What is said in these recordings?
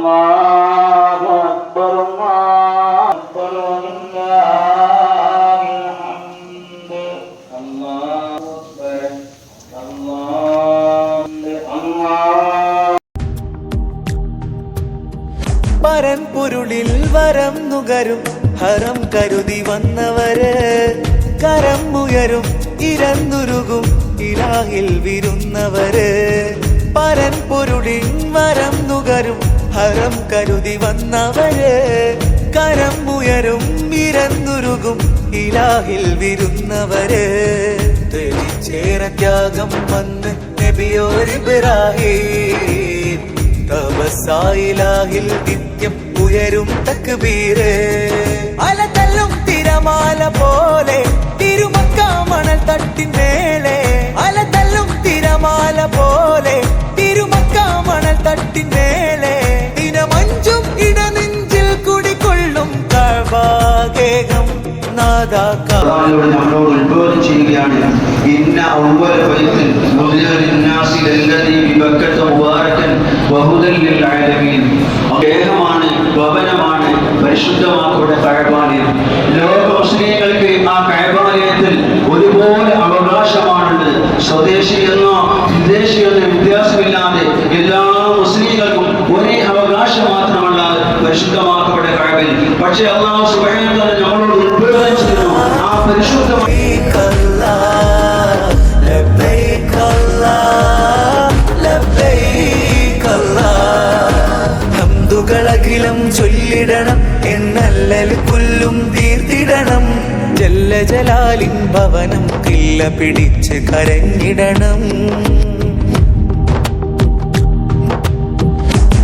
الله أكبر الله أكبر ولله الحمد الله أكبر الله الله പരമ്പൊരുളിൽ വരം നുകരും ഹരം കരുതി വന്നവര് കരം ഉയരും ഇരന്നുരുകും ഇലാഹിൽ വിരുന്നവര് പരമ്പൊരുളിൽ വരം നുകരും ഹരം കരുതി വന്നവരെ കരം ഉയരും വിരന്നുരുകും ഇലാഹിൽ വിരുന്നവരെ. തെളിച്ചേറെ ത്യാഗം വന്ന് നബിയോരിബ്രാഹിം തപസായിലാഹിൽ നിത്യം ഉയരും തക്ബീര്. അലതല്ലും തിരമാല പോലെ നമ്മളോട് ഉത്ബോധനം ചെയ്യുകയാണ്. ഇന്ന അവ്വല ബൈത്തിൽ മുദ്ല ലിന്നാസി ലല്ലദീ ബിബക്കത മുബാരകൻ വഹുദൻ ലിൽ ആലമീൻ ഏകമാണ് ഭവനമാണ് പരിശുദ്ധമാക്കപ്പെട്ട കഴബാലയം ലോക മുസ്ലിങ്ങൾക്ക് ആ കഴബാലയത്തിൽ ഒരുപോലെ അവകാശമാണുണ്ട് സ്വദേശി എന്നോ വിദേശി എന്നോ വ്യത്യാസമില്ലാതെ എല്ലാ മുസ്ലിങ്ങൾക്കും ഒരേ അവകാശം മാത്രമല്ല പരിശുദ്ധമാക്കപ്പെട്ട കഴിവിൽ പക്ഷേ അള്ളാഹു തആല നമ്മളോട് പരിശുദ്ധമായി അഖിലം ചൊല്ലിടണം എന്നല്ലൽ കൊല്ലും തീർത്തിടണം ജല്ല ജലാലിൻ ഭവനം കില്ല പിടിച്ച് കരഞ്ഞിടണം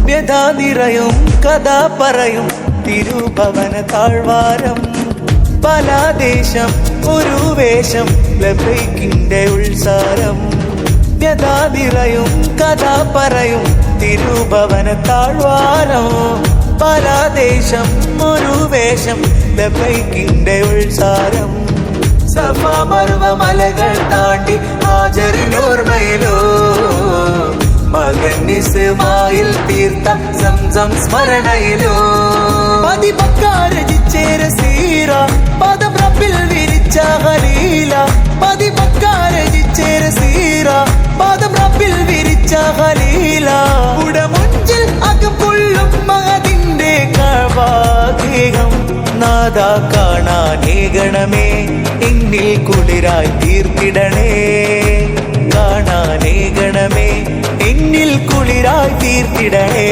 വ്യതാ നിറയും കഥ പറയും തിരുഭവന താഴ്വാരം പല ദേശം ഒരു വേഷം ലബൈക്കിന്റെ ഉത്സാരം. വ്യഥാ നിറയും കഥ പറയും തിരുഭവന താഴ്വാരം പല ദേശം ഒരു വേഷം ലബൈക്കിന്റെ ഉത്സാരം. സഫ മർവ മലകൾ താണ്ടി ഹാജറിനോർമ്മയിലോ മകൻ നിസ്മായിൽ തീർത്ത സംസം സ്മരണയിലോ. പതിപക്കാരജിച്ചേര നാദ കാണാനേകണമേ എന്നിൽ കുളിരായി തീർത്തിടണേ. കാണാനേകണമേ എന്നിൽ കുളിരായി തീർത്തിടണേ.